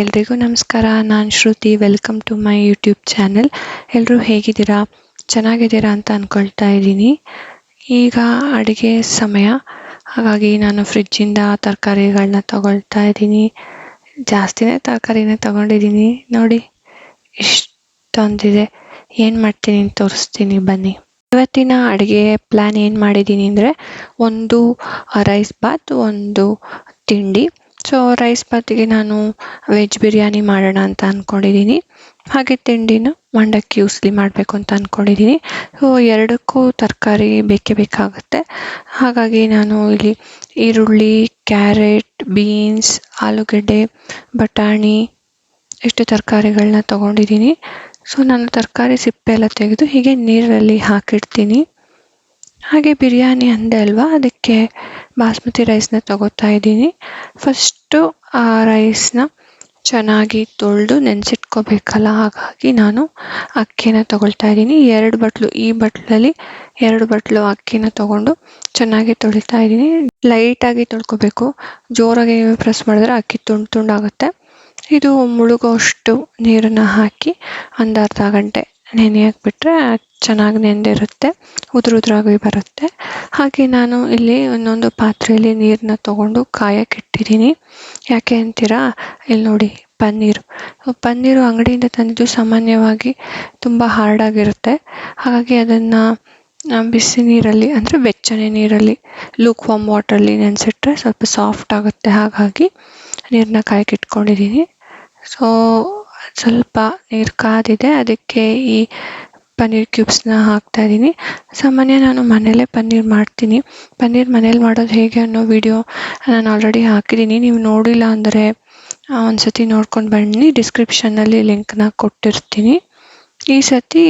ಎಲ್ರಿಗೂ ನಮಸ್ಕಾರ. ನಾನು Shruti. Welcome to my YouTube channel ಎಲ್ಲರೂ ಹೇಗಿದ್ದೀರಾ? ಚೆನ್ನಾಗಿದ್ದೀರಾ ಅಂತ ಅಂದ್ಕೊಳ್ತಾ ಇದ್ದೀನಿ. ಈಗ ಅಡುಗೆ ಸಮಯ. ಹಾಗಾಗಿ ನಾನು ಫ್ರಿಜ್ಜಿಂದ ತರಕಾರಿಗಳನ್ನ ತಗೊಳ್ತಾ ಇದ್ದೀನಿ. ಜಾಸ್ತಿನೇ ತರಕಾರಿನೇ ತಗೊಂಡಿದ್ದೀನಿ. ನೋಡಿ, ಇಷ್ಟೊಂದಿದೆ. ಏನು ಮಾಡ್ತೀನಿ ತೋರಿಸ್ತೀನಿ. ಬನ್ನಿ. ಇವತ್ತಿನ ಅಡುಗೆ ಪ್ಲ್ಯಾನ್ ಏನು ಮಾಡಿದ್ದೀನಿ ಅಂದರೆ, ಒಂದು ರೈಸ್ ಬಾತ್ ಒಂದು ತಿಂಡಿ. ಸೊ ರೈಸ್ ಬಾತಿಗೆ ನಾನು ವೆಜ್ ಬಿರಿಯಾನಿ ಮಾಡೋಣ ಅಂತ ಅಂದ್ಕೊಂಡಿದ್ದೀನಿ ಹಾಗೆ ತಿಂಡಿನ ಮಂಡಕ್ಕಿ ಉಸ್ಲಿ ಮಾಡಬೇಕು ಅಂತ ಅಂದ್ಕೊಂಡಿದ್ದೀನಿ ಸೊ ಎರಡಕ್ಕೂ ತರಕಾರಿ ಬೇಕೇ ಬೇಕಾಗುತ್ತೆ. ಹಾಗಾಗಿ ನಾನು ಇಲ್ಲಿ ಈರುಳ್ಳಿ, ಕ್ಯಾರೆಟ್ ಬೀನ್ಸ್ ಆಲೂಗಡ್ಡೆ, ಬಟಾಣಿ ಇಷ್ಟು ತರಕಾರಿಗಳನ್ನ ತೊಗೊಂಡಿದ್ದೀನಿ. ಸೊ ನಾನು ತರಕಾರಿ ಸಿಪ್ಪೆ ಎಲ್ಲ ತೆಗೆದು ಹೀಗೆ ನೀರಲ್ಲಿ ಹಾಕಿಡ್ತೀನಿ. ಹಾಗೆ ಬಿರಿಯಾನಿ ಅಂದೆ ಅಲ್ವಾ? ಅದಕ್ಕೆ ಬಾಸ್ಮತಿ ರೈಸ್ನ ತಗೋತಾ ಇದ್ದೀನಿ. ಫಸ್ಟು ಆ ರೈಸ್ನ ಚೆನ್ನಾಗಿ ತೊಳೆದು ನೆನೆಸಿಟ್ಕೋಬೇಕಲ್ಲ? ಹಾಗಾಗಿ ನಾನು ಅಕ್ಕಿನ ತಗೊಳ್ತಾ ಇದ್ದೀನಿ. ಎರಡು ಬಟ್ಲು, ಈ ಬಟ್ಲಲ್ಲಿ ಎರಡು ಬಟ್ಲು ಅಕ್ಕಿನ ತೊಗೊಂಡು ಚೆನ್ನಾಗಿ ತೊಳಿತಾ ಇದ್ದೀನಿ. ಲೈಟಾಗಿ ತೊಳ್ಕೊಬೇಕು. ಜೋರಾಗಿ ಪ್ರೆಸ್ ಮಾಡಿದ್ರೆ ಅಕ್ಕಿ ತುಂಡು ತುಂಡಾಗುತ್ತೆ ಇದು ಮುಳುಗೋಷ್ಟು ನೀರನ್ನು ಹಾಕಿ ಒಂದು ಅರ್ಧ ಗಂಟೆ ನೆನೆಯಕ್ಕೆ ಬಿಟ್ಟರೆ ಚೆನ್ನಾಗಿ ನೆಂದಿರುತ್ತೆ, ಉದುರು ಉದುರಾಗಿ ಬರುತ್ತೆ. ಹಾಗೆ ನಾನು ಇಲ್ಲಿ ಇನ್ನೊಂದು ಪಾತ್ರೆಯಲ್ಲಿ ನೀರನ್ನ ತೊಗೊಂಡು ಕಾಯಕ್ಕೆ ಇಟ್ಟಿದ್ದೀನಿ. ಯಾಕೆ ಅಂತೀರಾ? ಇಲ್ಲಿ ನೋಡಿ, ಪನ್ನೀರು. ಪನ್ನೀರು ಅಂಗಡಿಯಿಂದ ತಂದಿದ್ದು ಸಾಮಾನ್ಯವಾಗಿ ತುಂಬ ಹಾರ್ಡಾಗಿರುತ್ತೆ. ಹಾಗಾಗಿ ಅದನ್ನು ಬಿಸಿ ನೀರಲ್ಲಿ, ಅಂದರೆ ಬೆಚ್ಚನೆ ನೀರಲ್ಲಿ ಲೂಕ್ ವಾಮ್ ವಾಟರಲ್ಲಿ ನೆನೆಸಿಟ್ರೆ ಸ್ವಲ್ಪ ಸಾಫ್ಟ್ ಆಗುತ್ತೆ. ಹಾಗಾಗಿ ನೀರನ್ನ ಕಾಯಕ್ಕೆ ಇಟ್ಕೊಂಡಿದ್ದೀನಿ. ಸೊ ಸ್ವಲ್ಪ ನೀರು ಕಾದಿದೆ, ಅದಕ್ಕೆ ಈ ಪನ್ನೀರ್ ಕ್ಯೂಬ್ಸ್ನ ಹಾಕ್ತಾ ಇದ್ದೀನಿ ಸಾಮಾನ್ಯ ನಾನು ಮನೆಯಲ್ಲೇ ಪನ್ನೀರ್ ಮಾಡ್ತೀನಿ. ಪನ್ನೀರ್ ಮನೇಲಿ ಮಾಡೋದು ಹೇಗೆ ಅನ್ನೋ ವಿಡಿಯೋ ನಾನು ಆಲ್ರೆಡಿ ಹಾಕಿದ್ದೀನಿ ನೀವು ನೋಡಿಲ್ಲ ಅಂದರೆ ಒಂದು ಸತಿ ನೋಡ್ಕೊಂಡು ಬನ್ನಿ. ಡಿಸ್ಕ್ರಿಪ್ಷನ್ನಲ್ಲಿ ಲಿಂಕ್ನ ಕೊಟ್ಟಿರ್ತೀನಿ. ಈ ಸತಿ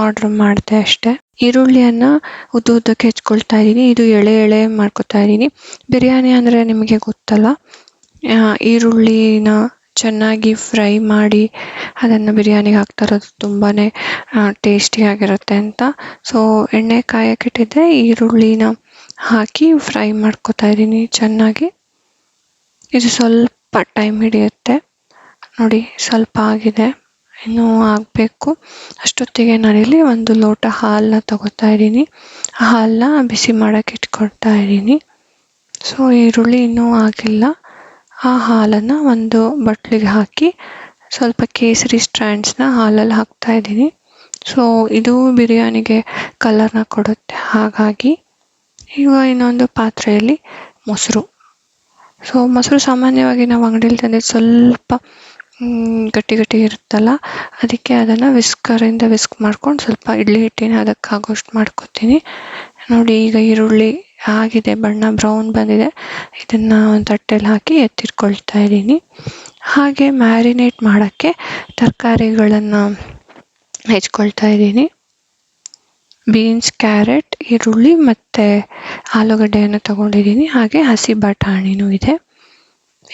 ಆರ್ಡ್ರ್ ಮಾಡಿದೆ ಅಷ್ಟೇ. ಈರುಳ್ಳಿಯನ್ನು ಉದ್ದ ಉದ್ದಕ್ಕೆ ಹೆಚ್ಕೊಳ್ತಾ ಇದ್ದೀನಿ ಇದು ಎಳೆ ಎಳೆ ಮಾಡ್ಕೊತಾ ಇದ್ದೀನಿ ಬಿರಿಯಾನಿ ಅಂದರೆ ನಿಮಗೆ ಗೊತ್ತಲ್ಲ ಈರುಳ್ಳಿನ ಚೆನ್ನಾಗಿ ಫ್ರೈ ಮಾಡಿ ಅದನ್ನು ಬಿರಿಯಾನಿಗೆ ಹಾಕ್ತಾ ಇರೋದು ತುಂಬಾ ಟೇಸ್ಟಿಯಾಗಿರುತ್ತೆ ಅಂತ. ಸೊ ಎಣ್ಣೆ ಕಾಯಕ್ಕಿಟ್ಟಿದ್ದೆ ಈರುಳ್ಳಿನ ಹಾಕಿ ಫ್ರೈ ಮಾಡ್ಕೊತಾ ಇದ್ದೀನಿ ಚೆನ್ನಾಗಿ. ಇದು ಸ್ವಲ್ಪ ಟೈಮ್ ಹಿಡಿಯುತ್ತೆ. ನೋಡಿ, ಸ್ವಲ್ಪ ಆಗಿದೆ. ಇನ್ನೂ ಆಗಬೇಕು. ಅಷ್ಟೊತ್ತಿಗೆ ನಾನಿಲ್ಲಿ ಒಂದು ಲೋಟ ಹಾಲನ್ನ ತಗೋತಾ ಇದ್ದೀನಿ. ಹಾಲನ್ನ ಬಿಸಿ ಮಾಡೋಕ್ಕೆ ಇಟ್ಕೊಳ್ತಾ ಇದ್ದೀನಿ. ಸೊ ಈರುಳ್ಳಿ ಇನ್ನೂ ಆಗಿಲ್ಲ. ಆ ಹಾಲನ್ನು ಒಂದು ಬಟ್ಲಿಗೆ ಹಾಕಿ ಸ್ವಲ್ಪ ಕೇಸರಿ ಸ್ಟ್ರ್ಯಾಂಡ್ಸ್ನ ಹಾಲಲ್ಲಿ ಹಾಕ್ತಾ ಇದ್ದೀನಿ. ಸೊ ಇದು ಬಿರಿಯಾನಿಗೆ ಕಲರ್ನ ಕೊಡುತ್ತೆ. ಹಾಗಾಗಿ ಈಗ ಇನ್ನೊಂದು ಪಾತ್ರೆಯಲ್ಲಿ ಮೊಸರು. ಸೊ ಮೊಸರು ಸಾಮಾನ್ಯವಾಗಿ ನಾವು ಅಂಗಡಿಯಲ್ಲಿ ತಂದಿದ್ದು ಸ್ವಲ್ಪ ಗಟ್ಟಿ ಗಟ್ಟಿ ಇರುತ್ತಲ್ಲ, ಅದಕ್ಕೆ ಅದನ್ನು ವಿಸ್ಕರಿಂದ ವಿಸ್ಕ್ ಮಾಡ್ಕೊಂಡು ಸ್ವಲ್ಪ ಇಡ್ಲಿ ಹಿಟ್ಟಿನ ಅದಕ್ಕಾಗೋಷ್ಟು ಮಾಡ್ಕೊತೀನಿ. ನೋಡಿ, ಈಗ ಈರುಳ್ಳಿ ಆಗಿದೆ ಬಣ್ಣ ಬ್ರೌನ್ ಬಂದಿದೆ. ಇದನ್ನು ಒಂದು ತಟ್ಟೆಲಿ ಹಾಕಿ ಎತ್ತಿಟ್ಕೊಳ್ತಾ ಇದ್ದೀನಿ. ಹಾಗೆ ಮ್ಯಾರಿನೇಟ್ ಮಾಡೋಕ್ಕೆ ತರಕಾರಿಗಳನ್ನು ಹೆಚ್ಕೊಳ್ತಾ ಇದ್ದೀನಿ. ಬೀನ್ಸ್, ಕ್ಯಾರೆಟ್, ಈರುಳ್ಳಿ ಮತ್ತು ಆಲೂಗಡ್ಡೆಯನ್ನು ತಗೊಂಡಿದ್ದೀನಿ. ಹಾಗೆ ಹಸಿ ಬಟಾಣಿನೂ ಇದೆ.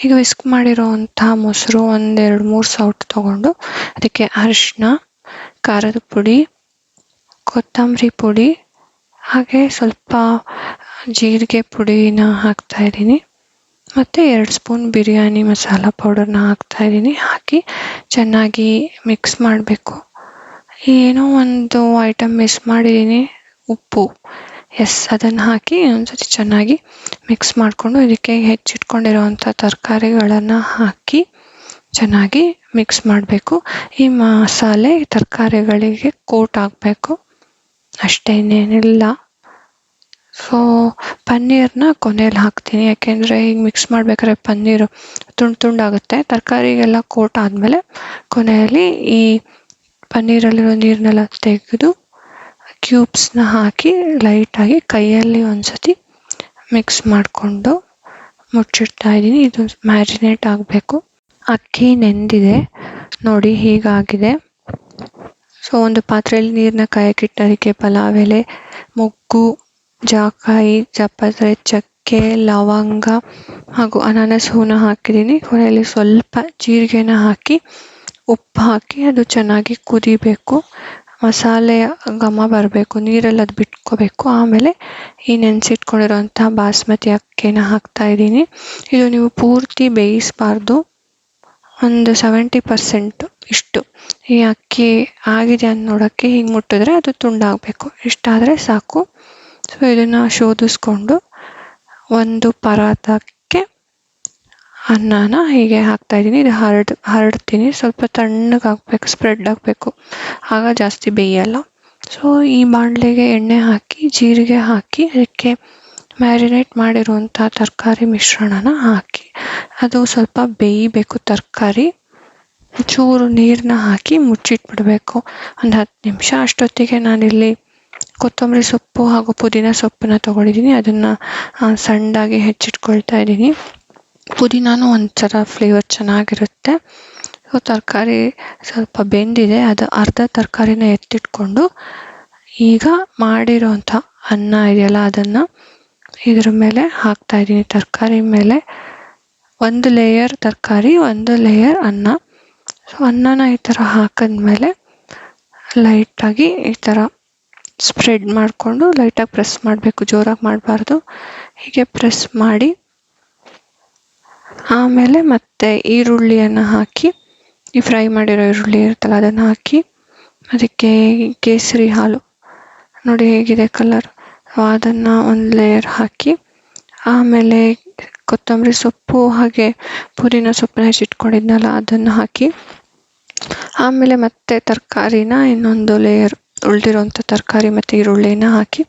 ಈಗ ವಿಸ್ಕ್ ಮಾಡಿರೋವಂಥ ಮೊಸರು ಒಂದೆರಡು ಮೂರು ಸೌಟ್ ತಗೊಂಡು ಅದಕ್ಕೆ ಅರಿಶಿನ ಖಾರದ ಪುಡಿ, ಕೊತ್ತಂಬರಿ ಪುಡಿ, ಹಾಗೆ ಸ್ವಲ್ಪ ಜೀರಿಗೆ ಪುಡಿನ ಹಾಕ್ತಾ ಇದ್ದೀನಿ. ಮತ್ತು ಎರಡು ಸ್ಪೂನ್ ಬಿರಿಯಾನಿ ಮಸಾಲ ಪೌಡರ್ನ ಹಾಕ್ತಾ ಇದ್ದೀನಿ. ಹಾಕಿ ಚೆನ್ನಾಗಿ ಮಿಕ್ಸ್ ಮಾಡಬೇಕು. ಏನೋ ಒಂದು ಐಟಮ್ ಮಿಸ್ ಮಾಡಿದ್ದೀನಿ. ಉಪ್ಪು. ಎಸ್ ಅದನ್ನು ಹಾಕಿ ಒಂದ್ಸತಿ ಚೆನ್ನಾಗಿ ಮಿಕ್ಸ್ ಮಾಡಿಕೊಂಡು ಇದಕ್ಕೆ ಹೆಚ್ಚಿಟ್ಕೊಂಡಿರೋವಂಥ ತರಕಾರಿಗಳನ್ನು ಹಾಕಿ ಚೆನ್ನಾಗಿ ಮಿಕ್ಸ್ ಮಾಡಬೇಕು. ಈ ಮಸಾಲೆ ತರಕಾರಿಗಳಿಗೆ ಕೋಟ್ ಆಗಬೇಕು ಅಷ್ಟೇ ಇನ್ನೇನಿಲ್ಲ ಸೊ ಪನ್ನೀರನ್ನ ಕೊನೆಯಲ್ಲಿ ಹಾಕ್ತೀನಿ. ಯಾಕೆಂದರೆ ಈಗ ಮಿಕ್ಸ್ ಮಾಡ್ಬೇಕಾದ್ರೆ ಪನ್ನೀರು ತುಂಡು ತುಂಡಾಗುತ್ತೆ ತರಕಾರಿಗೆಲ್ಲ ಕೋಟ್ ಆದಮೇಲೆ ಕೊನೆಯಲ್ಲಿ ಈ ಪನ್ನೀರಲ್ಲಿರೋ ನೀರನ್ನೆಲ್ಲ ತೆಗೆದು ಕ್ಯೂಬ್ಸ್ನ ಹಾಕಿ ಲೈಟಾಗಿ ಕೈಯಲ್ಲಿ ಒಂದು ಸತಿ ಮಿಕ್ಸ್ ಮಾಡಿಕೊಂಡು ಮುಚ್ಚಿಡ್ತಾ ಇದ್ದೀನಿ. ಇದು ಮ್ಯಾರಿನೇಟ್ ಆಗಬೇಕು. ಅಕ್ಕಿ ನೆಂದಿದೆ. ನೋಡಿ ಹೀಗಾಗಿದೆ. ಸೊ ಒಂದು ಪಾತ್ರೆಯಲ್ಲಿ ನೀರನ್ನ ಕಾಯಕ್ಕಿಟ್ಟು ಅದಕ್ಕೆ ಪಲಾವ್ ಎಲೆ, ಮೊಗ್ಗು ಜಾಕಾಯಿ ಜಪತ್ರೆ ಚಕ್ಕೆ, ಲವಂಗ ಹಾಗೂ ಅನಾನಸ್ ಹೂನ ಹಾಕಿದ್ದೀನಿ. ಕೊನೆಯಲ್ಲಿ ಸ್ವಲ್ಪ ಜೀರಿಗೆನ ಹಾಕಿ ಉಪ್ಪು ಹಾಕಿ ಅದು ಚೆನ್ನಾಗಿ ಕುದಿಬೇಕು. ಮಸಾಲೆಯ ಘಮ ಬರಬೇಕು, ನೀರಲ್ಲಿ ಅದು ಬಿಟ್ಕೋಬೇಕು. ಆಮೇಲೆ ಈ ನೆನೆಸಿಟ್ಕೊಂಡಿರೋಂಥ ಬಾಸ್ಮತಿ ಅಕ್ಕಿನ ಹಾಕ್ತಾ ಇದ್ದೀನಿ. ಇದು ನೀವು ಪೂರ್ತಿ ಬೇಯಿಸಬಾರ್ದು. ಒಂದು ಸೆವೆಂಟಿ ಪರ್ಸೆಂಟ್ ಇಷ್ಟು. ಈ ಅಕ್ಕಿ ಆಗಿದೆ ಅಂತ ನೋಡೋಕ್ಕೆ ಹಿಂಗೆ ಮುಟ್ಟಿದ್ರೆ ಅದು ತುಂಡಾಗಬೇಕು. ಇಷ್ಟಾದರೆ ಸಾಕು. ಸೊ ಇದನ್ನು ಶೋಧಿಸ್ಕೊಂಡು ಒಂದು ಪರಾತಕ್ಕೆ ಅನ್ನನ ಹೀಗೆ ಹಾಕ್ತಾ ಇದ್ದೀನಿ. ಇದು ಹರಡ್, ಹರಡ್ತೀನಿ. ಸ್ವಲ್ಪ ತಣ್ಣಗೆ ಹಾಕಬೇಕು ಸ್ಪ್ರೆಡ್ ಆಗಬೇಕು ಆಗ ಜಾಸ್ತಿ ಬೇಯಲ್ಲ. ಸೊ ಈ ಬಾಣಲೆಗೆ ಎಣ್ಣೆ ಹಾಕಿ, ಜೀರಿಗೆ ಹಾಕಿ, ಅದಕ್ಕೆ ಮ್ಯಾರಿನೇಟ್ ಮಾಡಿರುವಂಥ ತರಕಾರಿ ಮಿಶ್ರಣನ ಹಾಕಿ, ಅದು ಸ್ವಲ್ಪ ಬೇಯಬೇಕು ತರಕಾರಿ. ಚೂರು ನೀರನ್ನ ಹಾಕಿ ಮುಚ್ಚಿಟ್ಬಿಡಬೇಕು. ಒಂದು ಹತ್ತು ನಿಮಿಷ. ಅಷ್ಟೊತ್ತಿಗೆ ನಾನಿಲ್ಲಿ ಕೊತ್ತಂಬರಿ ಸೊಪ್ಪು ಹಾಗೂ ಪುದೀನ ಸೊಪ್ಪನ್ನ ತಗೊಂಡಿದ್ದೀನಿ. ಅದನ್ನು ಸಣ್ಣದಾಗಿ ಹೆಚ್ಚಿಟ್ಕೊಳ್ತಾ ಇದ್ದೀನಿ. ಪುದೀನಾನು ಒಂಥರ ಫ್ಲೇವರ್ ಚೆನ್ನಾಗಿರುತ್ತೆ. ಸೊ, ತರಕಾರಿ ಸ್ವಲ್ಪ ಬೆಂದಿದೆ. ಅದು ಅರ್ಧ ತರಕಾರಿನ ಎತ್ತಿಟ್ಕೊಂಡು ಈಗ ಮಾಡಿರೋಂಥ ಅನ್ನ ಇದೆಯಲ್ಲ, ಅದನ್ನು ಇದ್ರ ಮೇಲೆ ಹಾಕ್ತಾ ಇದ್ದೀನಿ. ತರಕಾರಿ ಮೇಲೆ ಒಂದು ಲೇಯರ್ ತರಕಾರಿ, ಒಂದು ಲೇಯರ್ ಅನ್ನ. ಸೊ, ಅನ್ನನ ಈ ಥರ ಹಾಕಿದ್ಮೇಲೆ ಲೈಟಾಗಿ ಈ ಥರ ಸ್ಪ್ರೆಡ್ ಮಾಡಿಕೊಂಡು ಲೈಟಾಗಿ ಪ್ರೆಸ್ ಮಾಡಬೇಕು, ಜೋರಾಗಿ ಮಾಡಬಾರ್ದು. ಹೀಗೆ ಪ್ರೆಸ್ ಮಾಡಿ, ಆಮೇಲೆ ಮತ್ತೆ ಈರುಳ್ಳಿಯನ್ನು ಹಾಕಿ, ಈ ಫ್ರೈ ಮಾಡಿರೋ ಈರುಳ್ಳಿ ಇರುತ್ತಲ್ಲ ಅದನ್ನು ಹಾಕಿ, ಅದಕ್ಕೆ ಕೇಸರಿ ಹಾಲು. ನೋಡಿ ಹೇಗಿದೆ ಕಲರ್ ಅದನ್ನು ಒಂದು ಲೇಯರ್ ಹಾಕಿ, ಆಮೇಲೆ ಕೊತ್ತಂಬರಿ ಸೊಪ್ಪು ಹಾಗೆ ಪುದೀನ ಸೊಪ್ಪನ್ನ ಹೆಚ್ಚಿಟ್ಕೊಂಡಿದ್ನಲ್ಲ ಅದನ್ನು ಹಾಕಿ, ಆಮೇಲೆ ಮತ್ತೆ ತರಕಾರಿನ ಇನ್ನೊಂದು ಲೇಯರ್ ಉಳಿದಿರೋಂಥ ತರಕಾರಿ ಮತ್ತು ಈರುಳ್ಳಿನ ಹಾಕಿ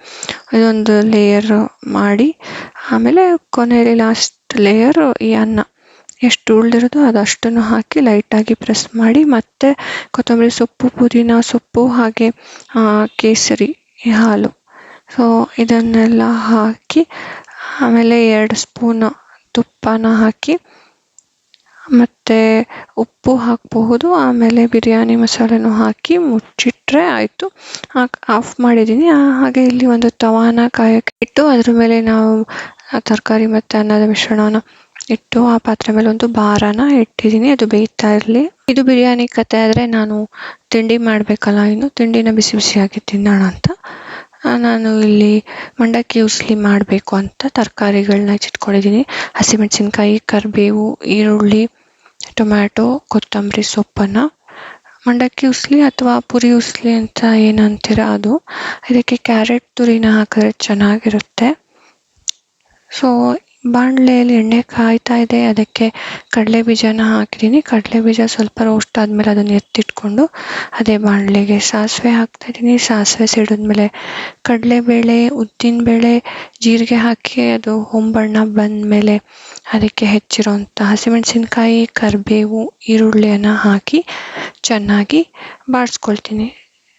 ಇದೊಂದು ಲೇಯರ್ ಮಾಡಿ, ಆಮೇಲೆ ಕೊನೆಯಲ್ಲಿ ಲಾಸ್ಟ್ ಲೇಯರ್ ಈ ಅನ್ನ. ಎಷ್ಟು ಉಳಿದಿರೋದು ಅದಷ್ಟನ್ನು ಹಾಕಿ ಲೈಟಾಗಿ ಪ್ರೆಸ್ ಮಾಡಿ, ಮತ್ತೆ ಕೊತ್ತಂಬರಿ ಸೊಪ್ಪು, ಪುದೀನ ಸೊಪ್ಪು ಹಾಗೆ ಕೇಸರಿ ಹಾಲು. ಸೊ ಇದನ್ನೆಲ್ಲ ಹಾಕಿ, ಆಮೇಲೆ ಎರಡು ಸ್ಪೂನ್ ತುಪ್ಪನ ಹಾಕಿ ಮತ್ತು ಉಪ್ಪು ಹಾಕಬಹುದು, ಆಮೇಲೆ ಬಿರಿಯಾನಿ ಮಸಾಲೆನೂ ಹಾಕಿ ಮುಚ್ಚಿಟ್ರೆ ಆಯಿತು. ಆಫ್ ಮಾಡಿದ್ದೀನಿ. ಹಾಗೆ ಇಲ್ಲಿ ಒಂದು ತವಾನ ಕಾಯಕ್ಕೆ ಇಟ್ಟು, ಅದ್ರ ಮೇಲೆ ನಾವು ತರಕಾರಿ ಮತ್ತು ಅನ್ನದ ಮಿಶ್ರಣನ ಇಟ್ಟು, ಆ ಪಾತ್ರೆ ಮೇಲೆ ಒಂದು ಬಾರನ ಇಟ್ಟಿದ್ದೀನಿ. ಅದು ಬೇಯ್ತಾ ಇರಲಿ. ಇದು ಬಿರಿಯಾನಿ ಕತೆ ಆದರೆ ನಾನು ತಿಂಡಿ ಮಾಡಬೇಕಲ್ಲ, ಇನ್ನು ತಿಂಡಿನ ಬಿಸಿ ಬಿಸಿಯಾಗಿ ತಿನ್ನೋಣ ಅಂತ. ನಾನು ಇಲ್ಲಿ ಮಂಡಕ್ಕಿ ಉಸ್ಲಿ ಮಾಡಬೇಕು ಅಂತ ತರಕಾರಿಗಳನ್ನ ಹೆಚ್ಚಿಟ್ಕೊಂಡಿದ್ದೀನಿ ಹಸಿಮೆಣಸಿನ್ಕಾಯಿ, ಕರಿಬೇವು, ಈರುಳ್ಳಿ ಟೊಮ್ಯಾಟೊ, ಕೊತ್ತಂಬರಿ ಸೊಪ್ಪನ್ನು, ಮಂಡಕ್ಕಿ ಉಸ್ಲಿ ಅಥವಾ ಪುರಿ ಉಸ್ಲಿ ಅಂತ ಏನಂತೀರ ಅದು. ಇದಕ್ಕೆ ಕ್ಯಾರೆಟ್ ತುರಿನ ಹಾಕಿದ್ರೆ ಚೆನ್ನಾಗಿರುತ್ತೆ. ಸೊ ಬಾಣಲೆಯಲ್ಲಿ ಎಣ್ಣೆ ಕಾಯ್ತಾ ಇದೆ. ಅದಕ್ಕೆ ಕಡಲೆ ಬೀಜನ ಹಾಕಿದ್ದೀನಿ. ಕಡಲೆ ಬೀಜ ಸ್ವಲ್ಪ ರೋಸ್ಟ್ ಆದಮೇಲೆ ಅದನ್ನು ಎತ್ತಿಟ್ಕೊಂಡು ಅದೇ ಬಾಣಲೆಗೆ ಸಾಸಿವೆ ಹಾಕ್ತಾ ಇದ್ದೀನಿ. ಸಾಸಿವೆ ಸಿಡಿದ್ಮೇಲೆ ಕಡಲೆಬೇಳೆ, ಉದ್ದಿನಬೇಳೆ, ಜೀರಿಗೆ ಹಾಕಿ ಅದು ಹೊಂಬಣ್ಣ ಬಂದಮೇಲೆ ಅದಕ್ಕೆ ಹೆಚ್ಚಿರೋಂಥ ಹಸಿಮೆಣಸಿನ್ಕಾಯಿ, ಕರಿಬೇವು, ಈರುಳ್ಳಿಯನ್ನು ಹಾಕಿ ಚೆನ್ನಾಗಿ ಬಾಡಿಸ್ಕೊಳ್ತೀನಿ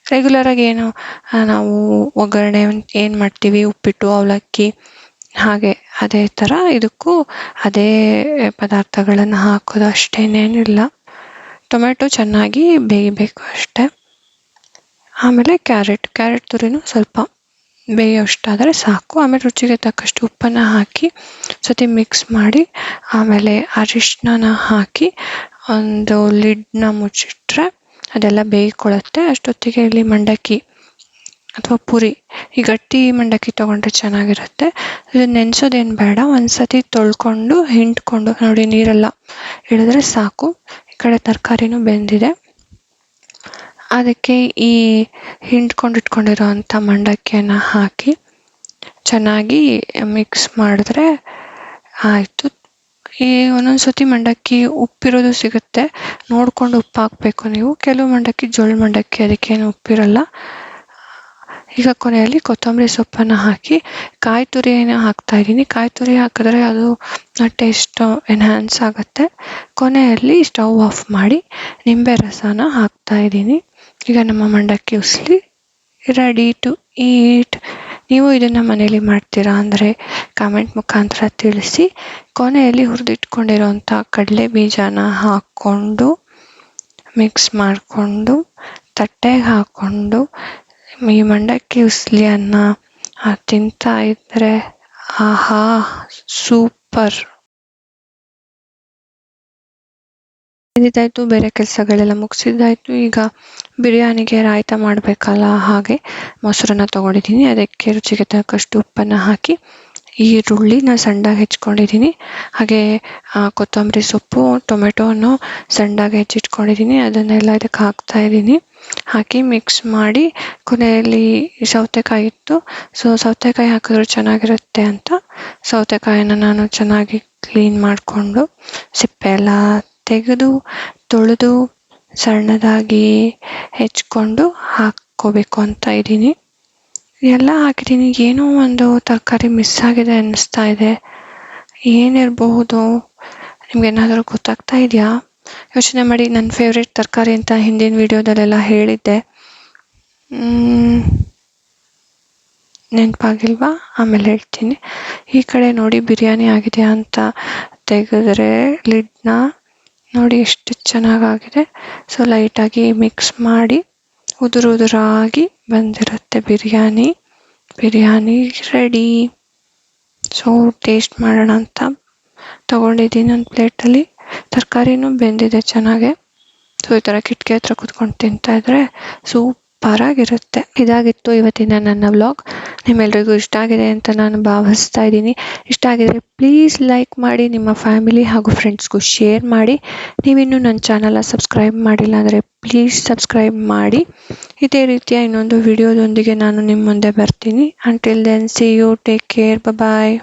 ರೆಗ್ಯುಲರಾಗಿ ಏನು ನಾವು ಒಗ್ಗರಣೆ ಏನು ಮಾಡ್ತೀವಿ? ಉಪ್ಪಿಟ್ಟು, ಅವಲಕ್ಕಿ ಹಾಗೆ ಅದೇ ಥರ ಇದಕ್ಕೂ ಅದೇ ಪದಾರ್ಥಗಳನ್ನು ಹಾಕೋದು ಅಷ್ಟೇನೇನಿಲ್ಲ. ಟೊಮೆಟೊ ಚೆನ್ನಾಗಿ ಬೇಯಬೇಕು ಅಷ್ಟೇ. ಆಮೇಲೆ ಕ್ಯಾರೆಟ್ ಕ್ಯಾರೆಟ್ ತುರಿನೂ ಸ್ವಲ್ಪ ಬೇಯೋಷ್ಟಾದರೆ ಸಾಕು. ಆಮೇಲೆ ರುಚಿಗೆ ತಕ್ಕಷ್ಟು ಉಪ್ಪನ್ನು ಹಾಕಿ ಸತಿ ಮಿಕ್ಸ್ ಮಾಡಿ, ಆಮೇಲೆ ಅರಿಶಿನ ಹಾಕಿ ಒಂದು ಲಿಡ್ನ ಮುಚ್ಚಿಟ್ರೆ ಅದೆಲ್ಲ ಬೇಯ್ಕೊಳ್ಳುತ್ತೆ. ಅಷ್ಟೊತ್ತಿಗೆ ಇಲ್ಲಿ ಮಂಡಕ್ಕಿ ಅಥವಾ ಪುರಿ ಈ ಗಟ್ಟಿ ಮಂಡಕ್ಕಿ ತೊಗೊಂಡ್ರೆ ಚೆನ್ನಾಗಿರುತ್ತೆ. ಇದು ನೆನೆಸೋದೇನು ಬೇಡ ಒಂದು ಸತಿ ತೊಳ್ಕೊಂಡು ಹಿಂಡ್ಕೊಂಡು ನೋಡಿ ನೀರೆಲ್ಲ ಇಳಿದ್ರೆ ಸಾಕು. ಈ ಕಡೆ ತರಕಾರಿನೂ ಬೆಂದಿದೆ. ಅದಕ್ಕೆ ಈ ಹಿಂಡ್ಕೊಂಡು ಇಟ್ಕೊಂಡಿರೋ ಅಂಥ ಮಂಡಕ್ಕಿಯನ್ನು ಹಾಕಿ ಚೆನ್ನಾಗಿ ಮಿಕ್ಸ್ ಮಾಡಿದ್ರೆ ಆಯಿತು. ಈ ಒಂದೊಂದು ಸತಿ ಮಂಡಕ್ಕಿ ಉಪ್ಪಿರೋದು ಸಿಗುತ್ತೆ. ನೋಡಿಕೊಂಡು ಉಪ್ಪು ಹಾಕಬೇಕು ನೀವು. ಕೆಲವು ಮಂಡಕ್ಕಿ ಜೋಳ ಮಂಡಕ್ಕಿ, ಅದಕ್ಕೇನು ಉಪ್ಪಿರಲ್ಲ. ಈಗ ಕೊನೆಯಲ್ಲಿ ಕೊತ್ತಂಬರಿ ಸೊಪ್ಪನ್ನು ಹಾಕಿ ಕಾಯಿ ತುರಿಯನ್ನು ಹಾಕ್ತಾ ಇದ್ದೀನಿ. ಕಾಯಿ ತುರಿ ಹಾಕಿದ್ರೆ ಅದು ಟೇಸ್ಟ್ ಎನ್ಹ್ಯಾನ್ಸ್ ಆಗುತ್ತೆ. ಕೊನೆಯಲ್ಲಿ ಸ್ಟವ್ ಆಫ್ ಮಾಡಿ ನಿಂಬೆ ರಸನ ಹಾಕ್ತಾ ಇದ್ದೀನಿ. ಈಗ ನಮ್ಮ ಮಂಡಕ್ಕಿ ಉಸ್ಲಿ ರೆಡಿ ಟು ಈಟ್ ನೀವು ಇದನ್ನು ಮನೇಲಿ ಮಾಡ್ತೀರಾ ಅಂದರೆ ಕಾಮೆಂಟ್ ಮುಖಾಂತರ ತಿಳಿಸಿ. ಕೊನೆಯಲ್ಲಿ ಹುರಿದಿಟ್ಕೊಂಡಿರೋಂಥ ಕಡಲೆ ಬೀಜನ ಹಾಕ್ಕೊಂಡು ಮಿಕ್ಸ್ ಮಾಡಿಕೊಂಡು, ತಟ್ಟೆಗೆ ಹಾಕ್ಕೊಂಡು ಈ ಮಂಡಕ್ಕಿ ಉಸ್ಲಿ ಅನ್ನ ತಿಂತಾ ಇದ್ದರೆ ಆಹಾ, ಸೂಪರ್. ಇದಾಯಿತು ಬೇರೆ ಕೆಲಸಗಳೆಲ್ಲ ಮುಗಿಸಿದ್ದಾಯಿತು. ಈಗ ಬಿರಿಯಾನಿಗೆ ರಾಯ್ತ ಮಾಡಬೇಕಲ್ಲ ಹಾಗೆ, ಮೊಸರನ್ನ ತಗೊಂಡಿದ್ದೀನಿ. ಅದಕ್ಕೆ ರುಚಿಗೆ ತಕ್ಕಷ್ಟು ಉಪ್ಪನ್ನು ಹಾಕಿ ಈರುಳ್ಳಿನ ಸಣ್ಣದಾಗಿ ಹೆಚ್ಕೊಂಡಿದ್ದೀನಿ ಹಾಗೆ ಕೊತ್ತಂಬರಿ ಸೊಪ್ಪು ಟೊಮೆಟೋವನ್ನು ಸಣ್ಣದಾಗಿ ಹೆಚ್ಚಿಟ್ಕೊಂಡಿದ್ದೀನಿ ಅದನ್ನೆಲ್ಲ ಇದಕ್ಕೆ ಹಾಕ್ತಾ ಇದ್ದೀನಿ. ಹಾಕಿ ಮಿಕ್ಸ್ ಮಾಡಿ ಕೊನೆಯಲ್ಲಿ ಸೌತೆಕಾಯಿ ಇತ್ತು ಸೊ ಸೌತೆಕಾಯಿ ಹಾಕಿದ್ರೆ ಚೆನ್ನಾಗಿರುತ್ತೆ ಅಂತ. ಸೌತೆಕಾಯಿನ ನಾನು ಚೆನ್ನಾಗಿ ಕ್ಲೀನ್ ಮಾಡಿಕೊಂಡು ಸಿಪ್ಪೆ ಎಲ್ಲ ತೆಗೆದು, ತೊಳೆದು, ಸಣ್ಣದಾಗಿ ಹೆಚ್ಕೊಂಡು ಹಾಕ್ಕೋಬೇಕು ಅಂತ ಇದ್ದೀನಿ. ಎಲ್ಲ ಹಾಕಿದ್ದೀನಿ ಏನೋ ಒಂದು ತರಕಾರಿ ಮಿಸ್ ಆಗಿದೆ ಅನ್ನಿಸ್ತಾ ಇದೆ. ಏನಿರಬಹುದು? ನಿಮಗೇನಾದರೂ ಗೊತ್ತಾಗ್ತಾ ಇದೆಯಾ? ಯೋಚನೆ ಮಾಡಿ ನನ್ನ ಫೇವ್ರೆಟ್ ತರಕಾರಿ ಅಂತ ಹಿಂದಿನ ವೀಡಿಯೋದಲ್ಲೆಲ್ಲ ಹೇಳಿದ್ದೆ. ನೆನಪಾಗಿಲ್ವಾ? ಆಮೇಲೆ ಹೇಳ್ತೀನಿ. ಈ ಕಡೆ ನೋಡಿ ಬಿರಿಯಾನಿ ಆಗಿದೆ ಅಂತ ತೆಗೆದ್ರೆ ಲಿಡ್ನ ನೋಡಿ ಎಷ್ಟು ಚೆನ್ನಾಗಾಗಿದೆ. ಸೊ ಲೈಟಾಗಿ ಮಿಕ್ಸ್ ಮಾಡಿ ಉದುರು ಉದುರಾಗಿ ಬಂದಿರುತ್ತೆ biryani. Biryani ready so taste ಮಾಡೋಣ ಅಂತ ತೊಗೊಂಡಿದ್ದೀನಿ ಒಂದು ಪ್ಲೇಟಲ್ಲಿ ತರಕಾರಿನೂ ಬೆಂದಿದೆ ಚೆನ್ನಾಗೆ. ಸೊ ಈ ಥರ ಕಿಟಕಿ ಹತ್ರ ಕುತ್ಕೊಂಡು ತಿಂತಾಯಿದ್ರೆ ಸೂಪರಾಗಿರುತ್ತೆ. ಇದಾಗಿತ್ತು ಇವತ್ತಿನ ನನ್ನ ವ್ಲಾಗ್ ನಿಮ್ಮೆಲ್ರಿಗೂ ಇಷ್ಟ ಆಗಿದೆ ಅಂತ ನಾನು ಭಾವಿಸ್ತಾ ಇದ್ದೀನಿ. ಇಷ್ಟ ಆಗಿದ್ರೆ ಪ್ಲೀಸ್ ಲೈಕ್ ಮಾಡಿ, ನಿಮ್ಮ ಫ್ಯಾಮಿಲಿ ಹಾಗೂ ಫ್ರೆಂಡ್ಸ್ಗೂ ಶೇರ್ ಮಾಡಿ. ನೀವಿನ್ನೂ ನನ್ನ ಚಾನಲ ಸಬ್ಸ್ಕ್ರೈಬ್ ಮಾಡಿಲ್ಲ ಅಂದರೆ ಪ್ಲೀಸ್ ಸಬ್ಸ್ಕ್ರೈಬ್ ಮಾಡಿ. ಇದೇ ರೀತಿಯ ಇನ್ನೊಂದು ವಿಡಿಯೋದೊಂದಿಗೆ ನಾನು ನಿಮ್ಮ ಮುಂದೆ ಬರ್ತೀನಿ. Until then see you take care bye